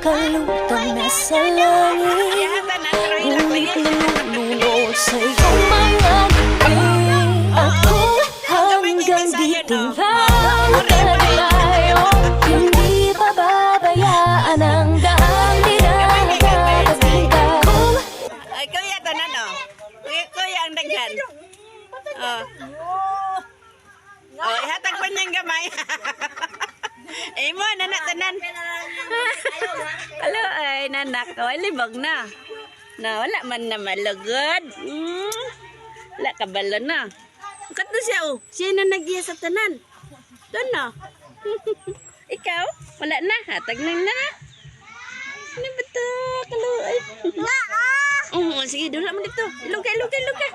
kalutang nasa langit Ngunit nanunod sa iyong mga ngiti Ako hanggang biting lang tayo Hindi pababayaan ang daang dinatatabing ka. Ay, kuya, tanan o Kuya, kuya, ang daghan. Oh. Oh, ihatag pa niyang gamay. Imo, nana tanan nanak ko, ay libog na. Na wala man na malugod. Mm. Wala ka balo na. Kat na siya oh. Siya na nagiya sa tanan. Doon na. Ikaw, wala na. Hatag na na. Ano ba ito? Kaluoy. Oo, sige, doon mo dito. Ilog ka, ilog ka, ilog ka.